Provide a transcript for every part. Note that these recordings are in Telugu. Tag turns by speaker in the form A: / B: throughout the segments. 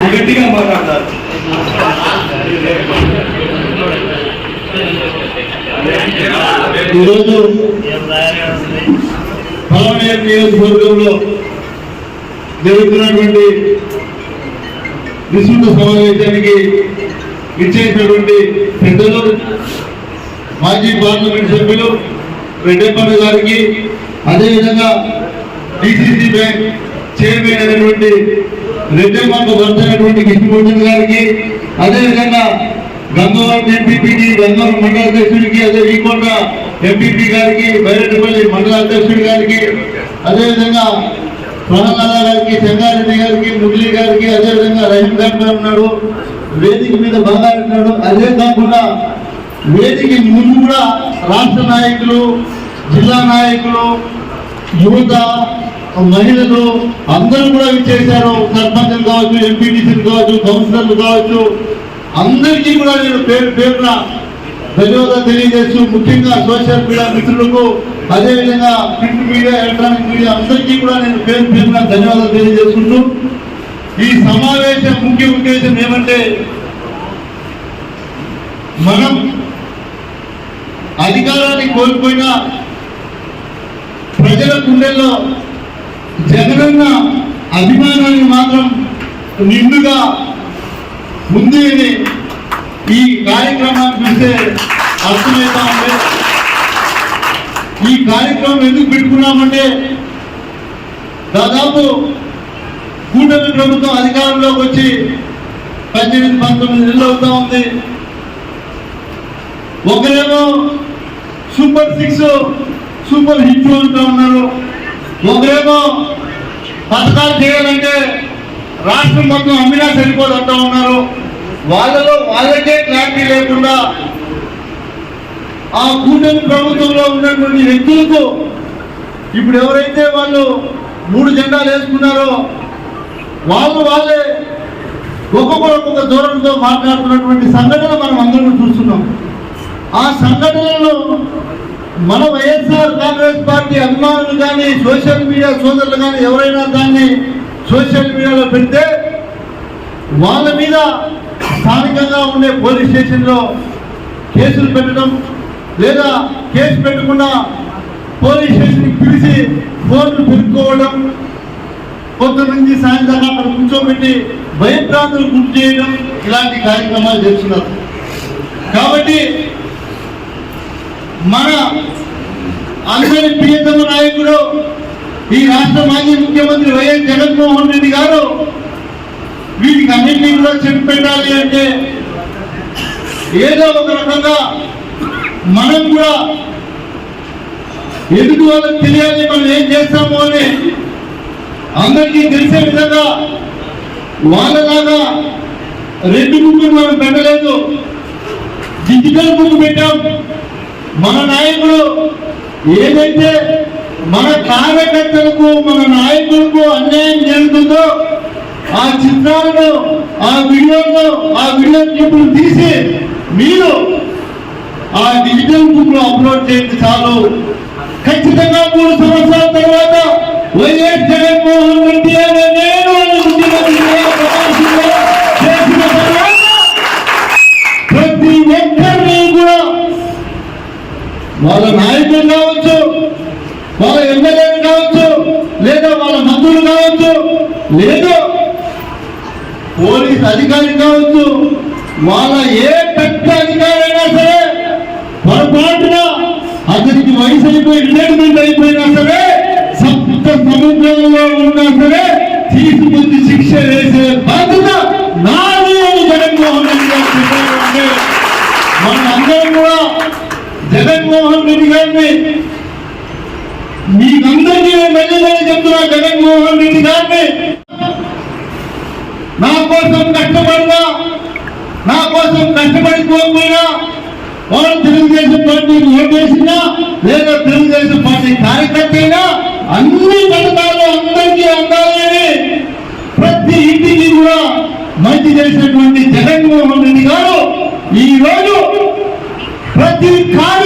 A: గట్టిగా మాట్లాడతారు ఈరోజు పలమనేరు నియోజకవర్గంలో జరుగుతున్నటువంటి విస్తృత సమావేశానికి ఇచ్చేసినటువంటి పెద్దలు మాజీ పార్లమెంట్ సభ్యులు రెడ్డప్పన్న గారికి అదేవిధంగా డిసిసి బ్యాంక్ చైర్మన్ అయినటువంటి రెడ్డప్పన్న భర్త కృష్ణమూర్తి గారికి అదేవిధంగా గంగవరం ఎంపీపీకి గంగవరం మండల అధ్యక్షుడికి అదే వీకొండ ఎంపీపీ గారికి బైరెడ్డిపల్లి మండల అధ్యక్షుడి గారికి అదేవిధంగా ప్రహ్లాద గారికి సంగారెడ్డి గారికి మురళి గారికి అదేవిధంగా రహీం గారు కూడా ఉన్నాడు వేదిక మీద బంగారు ఉన్నాడు అదే కాకుండా వేదిక ముందు కూడా రాష్ట్ర నాయకులు జిల్లా నాయకులు యువత మహిళలు అందరూ కూడా చేశారు సర్పంచులు కావచ్చు ఎంపీటీసీలు కావచ్చు కౌన్సిలర్లు కావచ్చు. అందరికీ కూడా నేను పేరు పేరున ధన్యవాదాలు తెలియజేస్తూ ముఖ్యంగా సోషల్ మీడియా మిత్రులకు అదేవిధంగా ప్రింట్ మీడియా ఎలక్ట్రానిక్ మీడియా అందరికీ కూడా నేను పేరు పేరున ధన్యవాదాలు తెలియజేసుకుంటూ ఈ సమావేశం ముఖ్య ఉద్దేశం ఏమంటే మనం అధికారాన్ని కోల్పోయిన ప్రజల గుండెల్లో జగనన్న అభిమానాన్ని మాత్రం నిండుగా ఉంది అని ఈ కార్యక్రమాన్ని చూస్తే అర్థమవుతా ఉంది. ఈ కార్యక్రమం ఎందుకు పెట్టుకున్నామంటే దాదాపు కూటమి ప్రభుత్వం అధికారంలోకి వచ్చి పద్దెనిమిది పంతొమ్మిది నెలలు అవుతా ఉంది. ఒకరేమో సూపర్ సిక్స్ సూపర్ హిట్ అంటూ ఉన్నారు. ఒకరేమో పథకాలు చేయాలంటే రాష్ట్రం మొత్తం అమ్మినా సరిపోదు అంటూ ఉన్నారు. వాళ్ళలో వాళ్ళకే క్లారిటీ లేకుండా ఆ కూటమి ప్రభుత్వంలో ఉన్నటువంటి వ్యక్తులకు ఇప్పుడు ఎవరైతే వాళ్ళు మూడు జెండాలు వేసుకున్నారో వాళ్ళు వాళ్ళే ఒక్కొక్కరు ఒక్కొక్క ధోరణితో మాట్లాడుతున్నటువంటి సంఘటన మనం ఆ సంఘటనలో మన వైఎస్ఆర్ కాంగ్రెస్ పార్టీ అభిమానులు కానీ సోషల్ మీడియా సోదరులు కానీ ఎవరైనా దాన్ని సోషల్ మీడియాలో పెడితే వాళ్ళ మీద స్థానికంగా ఉండే పోలీస్ స్టేషన్లో కేసులు పెట్టడం లేదా కేసు పెట్టకుండా పోలీస్ స్టేషన్కి పిలిచి ఫోన్లు పెట్టుకోవడం కొంతమంది సాయంత్రం అక్కడ కూర్చోబెట్టి భయప్రాంతులు గుర్తు చేయడం ఇలాంటి కార్యక్రమాలు చేస్తున్నారు. కాబట్టి మన అందరి ప్రియతమ నాయకుడు ఈ రాష్ట్ర మాజీ ముఖ్యమంత్రి వైఎస్ జగన్మోహన్ రెడ్డి గారు వీటికి అన్నింటినీ కూడా చెప్పి పెట్టాలి అంటే ఏదో ఒక రకంగా మనం కూడా ఎందుకు వాళ్ళకి తెలియాలి మనం ఏం చేస్తాము అని అందరికీ తెలిసే విధంగా వాళ్ళలాగా రెండు బుక్కులు మనం పెట్టలేదు. డిజిటల్ బుక్ పెట్టాం. మన నాయకుడు ఏదైతే మన కార్యకర్తలకు మన నాయకులకు అన్యాయం జరుగుతుందో ఆ చిత్రాలను ఆ వీడియోలను ఆ వీడియో క్లిప్లు తీసి మీరు ఆ డిజిటల్ బుక్లో అప్లోడ్ చేయండి చాలు. ఖచ్చితంగా మూడు సంవత్సరాల తర్వాత వైఎస్ జగన్మోహన్ రెడ్డి వాళ్ళ నాయకులు కావచ్చు వాళ్ళ ఎమ్మెల్యేలు కావచ్చు లేదా వాళ్ళ మంత్రులు కావచ్చు లేదా పోలీస్ అధికారి కావచ్చు వాళ్ళ ఏ పెద్ద అధికారి అయినా సరే పొరపాటున అతనికి వయసు అయిపోయి రిటైర్మెంట్ అయిపోయినా సరే సప్త సముద్రంలో ఉన్నా సరే తీసుకొచ్చి శిక్ష వేసే బాధ్యత నాది అని జగన్మోహన్ రెడ్డి గారు చెప్పారు అంటే మనందరం కూడా జగన్మోహన్ రెడ్డి గారిని మీకందరికీ నేను మళ్ళీ మళ్ళీ చెప్తున్నా జగన్మోహన్ రెడ్డి గారిని నా కోసం కష్టపడినా నా కోసం కష్టపడిపోకపోయినా వాళ్ళు తెలుగుదేశం పార్టీకి ఓటేసినా లేదా తెలుగుదేశం పార్టీ కార్యకర్త అయినా అన్ని పథకాలు అందరికీ అందాలని ప్రతి ఇంటికి కూడా మంచి చేసినటువంటి జగన్మోహన్ రెడ్డి గారు ఈ రోజు ప్రతి కార్య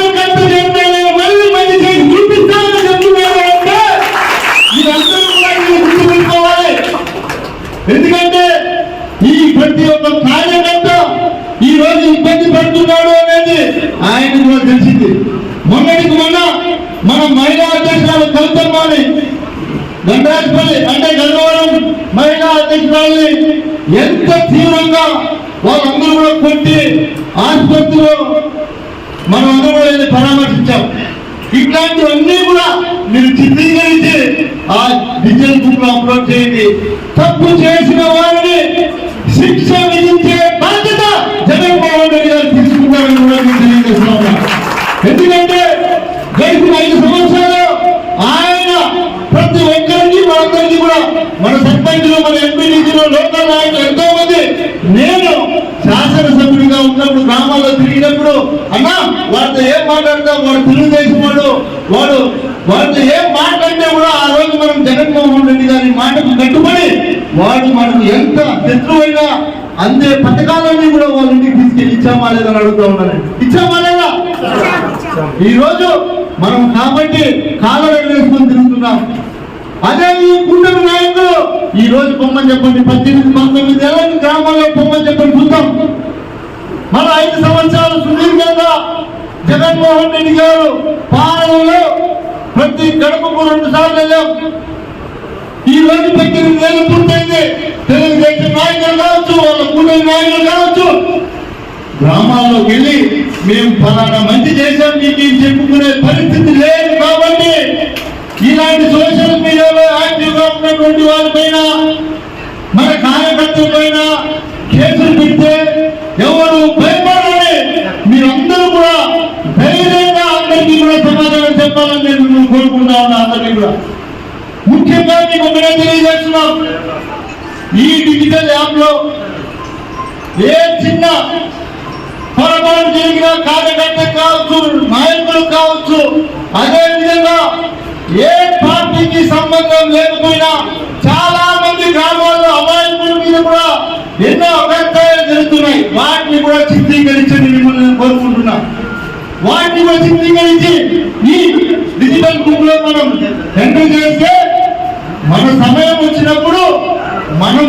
A: మనకు తెలిసింది. మొన్నటికి మొన్న మన మహిళా అధ్యక్షురాలు కవితమ్మని గంగరాజపల్లి అంటే గన్నవరం మహిళా అధ్యక్షురాలని ఎంత తీవ్రంగా వాళ్ళందరూ కూడా కొట్టి ఆసుపత్రిలో మనం అందరూ కూడా పరామర్శించాం. ఇట్లాంటివన్నీ కూడా మీరు చిత్రీకరించి ఆ డిజిటల్ బుక్లో అప్లోడ్ చేయండి. తప్పు చేసిన వారిని శిక్ష విధించే బాధ్యత జగన్మోహన్ రెడ్డి గారు తీసుకుంటారని కూడా నేను తెలియజేస్తా ఉన్నా ఎందుకంటే గడిచిన ఐదు సంవత్సరాలు ఆయన ప్రతి ఒక్కరికి మనందరికీ కూడా మన సర్పంచులు మన ఎంపీడీసీలు లోకల్ నాయకులు ఎంతో మంది నేను శాసనసభ్యుడిగా ఉన్నప్పుడు గ్రామాల్లో తిరిగినప్పుడు అన్నా వాడితో ఏం మాట్లాడతాం వాడు తెలుగుదేశం వాడు వాడు వాడితో ఏం మాట్లాడితే కూడా ఆ రోజు మనం జగన్మోహన్ రెడ్డి గారి మాటకు కట్టుబడి వాడు మనకు ఎంత శత్రువైనా అందే పథకాలన్నీ కూడా వాళ్ళ ఇంటికి తీసుకెళ్ళి ఇచ్చామా లేదని అడుగుతా ఉన్నాను. ఇచ్చామా లేదా? ఈ రోజు మనం కాబట్టి కాలం వేసుకొని తిరుగుతున్నాం. అదే ఈ కూటమి నాయకులు ఈ రోజు పొమ్మని చెప్పండి పద్దెనిమిది పంతొమ్మిది ఏళ్ళ గ్రామాల్లో పొమ్మని చెప్పండి చూద్దాం. మన ఐదు సంవత్సరాలు సుదీర్ఘంగా జగన్మోహన్ రెడ్డి గారు పాలనలో ప్రతి గడపకు రెండు సార్లు వెళ్ళాం. ఈ రోజు పద్దెనిమిది ఏళ్ళు పూర్తయింది. తెలుగుదేశం నాయకులు కావచ్చు వాళ్ళ కూటమి నాయకులు కావచ్చు గ్రామాల్లోకి వెళ్ళి మేము ఫలానా మంచి చేశాం మీకు చెప్పుకునే పరిస్థితి లేదు కాబట్టి ఇలాంటి సోషల్ మీడియాలో యాక్టివ్గా ఉన్నటువంటి వారిపైన మన కార్యకర్తల పైన కేసులు పెడితే ఎవరు భయపడాలి మీరందరూ కూడా ధైర్యంగా అందరికీ కూడా సమాధానం చెప్పాలని నేను మిమ్మల్ని కోరుకుంటా ఉన్నా అందరికీ కూడా. ముఖ్యంగా మీకు ఒకటే తెలియజేస్తున్నాం. ఈ డిజిటల్ యాప్లో ఏ చిన్న పొరపాటు జరిగిన కార్యకర్త కావచ్చు నాయకులు కావచ్చు అదే విధంగా ఏ పార్టీకి సంబంధం లేకపోయినా చాలా మంది గ్రామాల్లో అమాయకుల మీద కూడా ఎన్నో అభ్యంతరాలు జరుగుతున్నాయి వాటిని కూడా చిత్రీకరించండి మిమ్మల్ని నేను కోరుకుంటున్నా వాటిని కూడా ఈ డిజిటల్ బుక్లో మనం ఎంటర్ చేస్తే మన సమయం వచ్చినప్పుడు మనం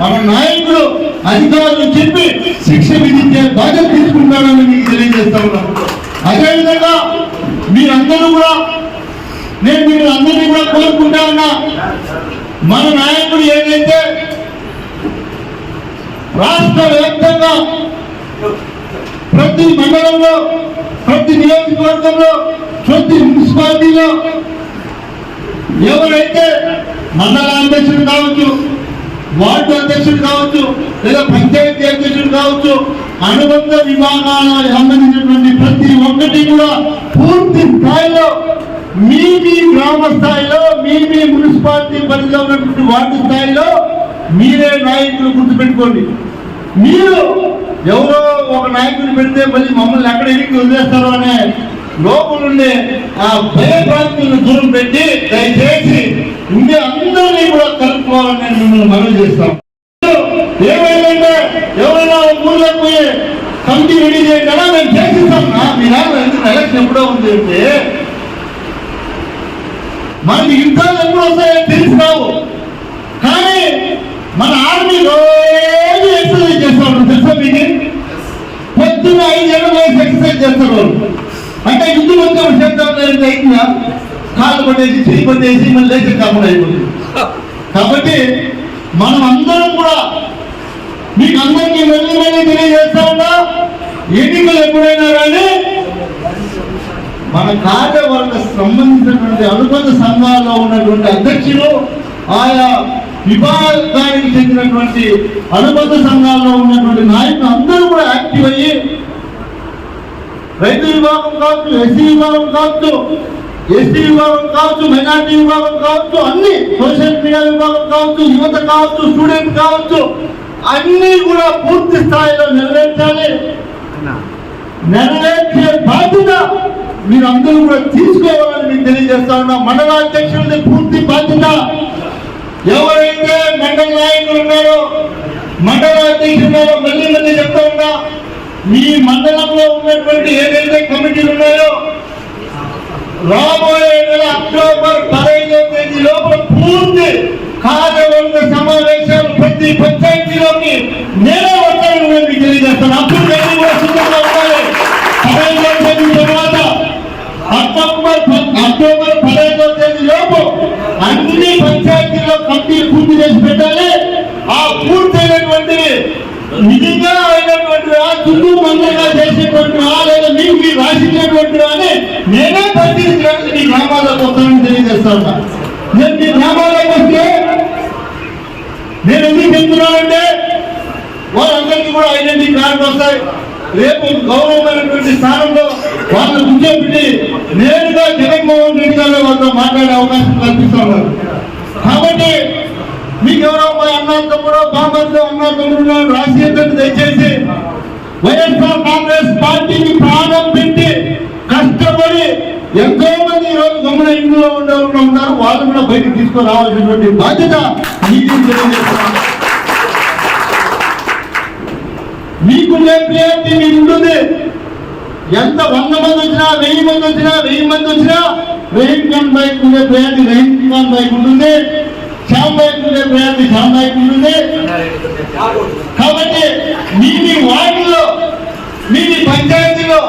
A: మన నాయకులు అధికారులు చెప్పి శిక్ష విధించే బాధ్యత తీసుకుంటానని మీకు తెలియజేస్తా ఉన్నాం. అదేవిధంగా మీరందరూ కూడా నేను మీరు అందరినీ కూడా కోరుకుంటా ఉన్నా మన నాయకుడు ఏదైతే రాష్ట్ర వ్యాప్తంగా ప్రతి మండలంలో ప్రతి నియోజకవర్గంలో ప్రతి మున్సిపాలిటీలో ఎవరైతే మండల అధ్యక్షుడు కావచ్చు వార్డు అధ్యక్షుడు కావచ్చు లేదా పంచాయతీ అధ్యక్షుడు కావచ్చు అనుబంధ విభాగాలకు సంబంధించినటువంటి ప్రతి ఒక్కటి కూడా పూర్తి స్థాయిలో మీ మీ గ్రామ స్థాయిలో మీ మీ మున్సిపాలిటీ పరిధిలో ఉన్నటువంటి వార్డు స్థాయిలో మీరే నాయకులు గుర్తుపెట్టుకోండి. మీరు ఎవరో ఒక నాయకుడు పెడితే మళ్ళీ మమ్మల్ని ఎక్కడ ఎన్నిక వదిలేస్తారో అనే లోపలుండే ఆ భయభ్రాంతులను దూరం పెట్టి దయచేసి ఉండే అందరినీ కూడా కలుపుకోవాలని నేను మిమ్మల్ని మనవి చేస్తాం ఏమైందంటే ఎవరైనా ఒక పోయి కమిటీ రెడీ చేయండి అలా మేము చేసిస్తాం. మీ నాన్న ఎలక్షన్ ఎప్పుడో ఉంది అంటే మనకి యుద్ధాలు ఎప్పుడు వస్తాయో తెలుసు కానీ మన ఆర్మీ రోజు ఎక్సర్సైజ్ చేస్తా ఉంటారు తెలుసా మీకు పొద్దున్న వయసు ఎక్సర్సైజ్ చేస్తారు అంటే యుద్ధం వచ్చే చేద్దాం లేదంటే అయినా కాళ్ళు పట్టేసి చేయి పట్టేసి మళ్ళీ లేచి కాకుండా అయిపోతుంది. కాబట్టి మనం అందరం కూడా మీకు అందరికీ మళ్ళీ మళ్ళీ తెలియజేస్తా ఉన్నా ఎన్నికలు ఎప్పుడైనా కానీ మన కార్యవర్గ సంబంధించినటువంటి అనుబంధ సంఘాల్లో ఉన్నటువంటి అధ్యక్షులు ఆయా విభాగానికి చెందినటువంటి అనుబంధ సంఘాల్లో ఉన్నటువంటి నాయకులు అందరూ కూడా యాక్టివ్ అయ్యి రైతు విభాగం కావచ్చు ఎస్సీ విభాగం కావచ్చు ఎస్టీ విభాగం కావచ్చు మైనార్టీ విభాగం కావచ్చు అన్ని సోషల్ మీడియా విభాగం కావచ్చు యువత కావచ్చు స్టూడెంట్ కావచ్చు అన్ని కూడా పూర్తి స్థాయిలో నెరవేర్చాలి. నెరవేర్చే బాధ్యత మీరు అందరూ కూడా తీసుకోవాలని మీకు తెలియజేస్తా ఉన్నా. మండల అధ్యక్షుడిని పూర్తి బాధ్యత. ఎవరైతే మండల నాయకులు ఉన్నారో మండల అధ్యక్షులు ఉన్నారో మళ్ళీ మళ్ళీ చెప్తా ఉన్నా మీ మండలంలో ఉన్నటువంటి ఏదైతే కమిటీలు ఉన్నాయో రాబోయే నెల అక్టోబర్ పదహైదో తేదీ లోపల పూర్తి కార్యవర్గ సమావేశాలు ప్రతి పంచాయతీలోకి నేనే వచ్చాను మీకు తెలియజేస్తాను. అప్పుడు నేను కూడా సిద్ధంగా ఉండాలి. పదహైదో తేదీ తర్వాత అక్టోబర్ అక్టోబర్ పదహైదో తేదీ లోపు అన్ని పంచాయతీల్లో కమిటీలు పూర్తి చేసి పెట్టాలి. ఆ పూర్తయినటువంటి నిజంగా అయినటువంటివా మందంగా చేసేటువంటి లేదా మీకు మీరు రాసినటువంటి అని నేనే పరిశీలించడానికి మీ గ్రామాలకు వస్తానని తెలియజేస్తా నేను మీ గ్రామాలకు వస్తే నేను ఎందుకు చెప్తున్నానంటే వాళ్ళందరికీ కూడా ఐడెంటిటీ కార్డు వస్తాయి. రేపు గౌరవమైనటువంటి స్థానంలో వాళ్ళు కూర్చోబెట్టి నేరుగా జగన్మోహన్ రెడ్డి గారు వాళ్ళతో మాట్లాడే అవకాశం కల్పిస్తున్నారు కాబట్టి మీకు ఎవరో అన్నా తమ్ముడో తమ్ముడు బామ్మతో అన్న తమ్ముడు రాజకీయ దయచేసి. వైఎస్ఆర్ కాంగ్రెస్ పార్టీకి ప్రాణం పెట్టి కష్టపడి ఎంతో మంది ఈ గమన ఇందులో ఉండే ఉన్నారు. వాళ్ళు కూడా బయటకు తీసుకురావాల్సినటువంటి బాధ్యత మీకు ప్రియారిటీ మీకు ఉంటుంది. ఎంత వంద మంది వచ్చినా వెయ్యి మంది వచ్చినా వెయ్యి మంది వచ్చినా రెయిన్ గన్ బైక్ ఉండే ప్రయాణి రెయిన్ గన్ బైక్ ఉంటుంది. శ్యామ్ బైక్ ఉండే ప్రయాణి శ్యామ్ బైక్ ఉంటుంది. కాబట్టి మీ మీ వార్డులో మీ మీ పంచాయతీలో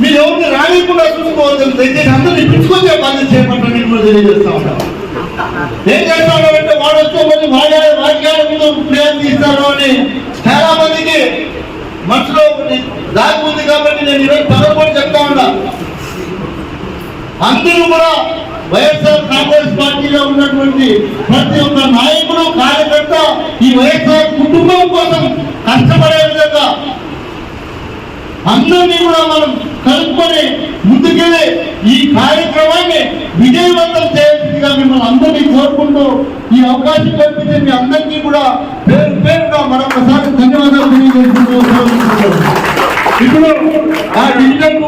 A: మీరు ఎవరిని రానికుండా చూసుకోవద్దు దయచేసి అందరినీ పిలుచుకొచ్చే బాధ్యత చేపట్టండి కూడా తెలియజేస్తా ఉంటాం ఏం చేస్తాడు అంటే వాడు వస్తే మళ్ళీ వాడే వాక్యాల మీద ప్రయత్నం ఇస్తారు అని చాలా మందికి మనసులో ఒకటి దాగి ఉంది కాబట్టి నేను ఈరోజు పదకొండు చెప్తా ఉన్నా. అందరూ కూడా వైఎస్ఆర్ కాంగ్రెస్ పార్టీలో ఉన్నటువంటి ప్రతి ఒక్క నాయకుడు కార్యకర్త ఈ వైఎస్ఆర్ కుటుంబం కోసం కష్టపడే విధంగా అందరినీ కూడా మనం కలుపుకొని ముందుకెళ్ళి ఈ కార్యక్రమాన్ని విజయవంతం చేయాల్సిందిగా మిమ్మల్ని అందరినీ కోరుకుంటూ ఈ అవకాశం కల్పించే మీ అందరికీ కూడా పేరు పేరుగా మరొకసారి ధన్యవాదాలు తెలియజేస్తున్నాం ఇప్పుడు ఆ డిజిటల్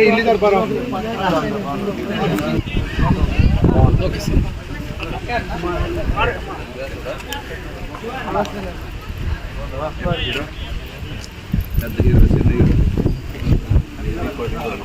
A: ಇಲ್ಲಿದ್ದಾರೆ ಬರೋ ಓಕೆ ಸರ್ ಒಂದು బుక్ని మనం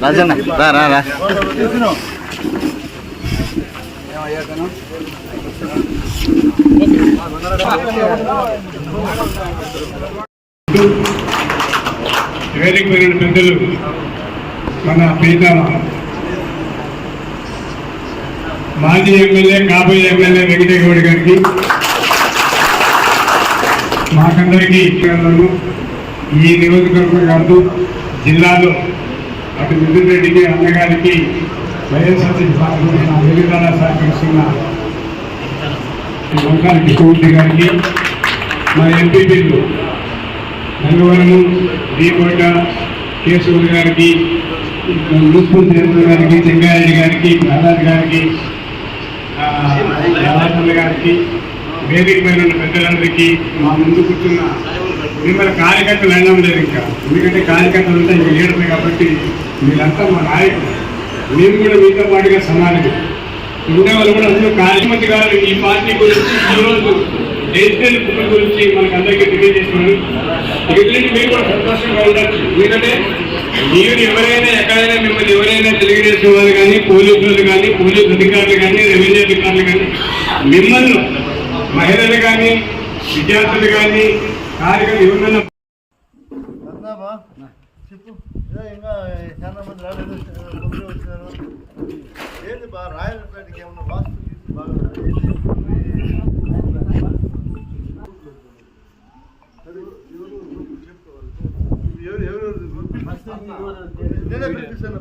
B: రాజన్న రా రా రా.
C: వేదిక పెద్దలు మన ప్రీతమ మాజీ ఎమ్మెల్యే కాబోయే ఎమ్మెల్యే వెంకటేగౌడ్ గారికి మాకందరికీ ఇక్కడను ఈ నియోజకవర్గం కాదు జిల్లాలో అటు మిథున్ రెడ్డికి అన్నగారికి వైఎస్ఆర్సీ విధాన సహకరిస్తున్న వంకాల కృష్ణమూర్తి గారికి మా ఎంపీపీలు రంగవరము దీకోట కేశవులు గారికి మున్సిపల్ చైర్మన్ గారికి చెంగారెడ్డి గారికి ప్రహ్లాద్ గారికి రాధాకృష్ణ గారికి వేదిక పైన ఉన్న పెద్దలందరికీ మా ముందు కూర్చున్న మిమ్మల్ని కార్యకర్తలు అనడం లేదు ఇంకా. ఎందుకంటే కార్యకర్తలు అంతా ఇంకా లీడర్లు కాబట్టి మీరంతా మా నాయకులు. మేము కూడా మీతో పాటుగా సమానమే. ఉండేవాళ్ళు కూడా అందరూ కార్యమంత్రి గారు ఈ పార్టీ గురించి ఈరోజు డిజిటల్ బుక్ గురించి మనకు అందరికీ తెలియజేస్తున్నాను ఎందుకంటే మీరు కూడా సంతోషంగా ఉండొచ్చు ఎందుకంటే మీరు ఎవరైనా ఎక్కడైనా మిమ్మల్ని ఎవరైనా తెలుగుదేశం వాళ్ళు కానీ పోలీసులు కానీ పోలీసు కానీ అధికారులు కానీ మిమ్మల్ని మహిళలు కానీ విద్యార్థులు కానీ కార్యక్రమం ఎవరైనా
A: అన్నామా చెప్పు. ఇంకా చాలా మంది రాలేదు. వచ్చినారు ఏంది బా రాయలపేటకి ఏమన్నా వాస్తు గీస్తు
B: నేనే పిలిపిస్తాను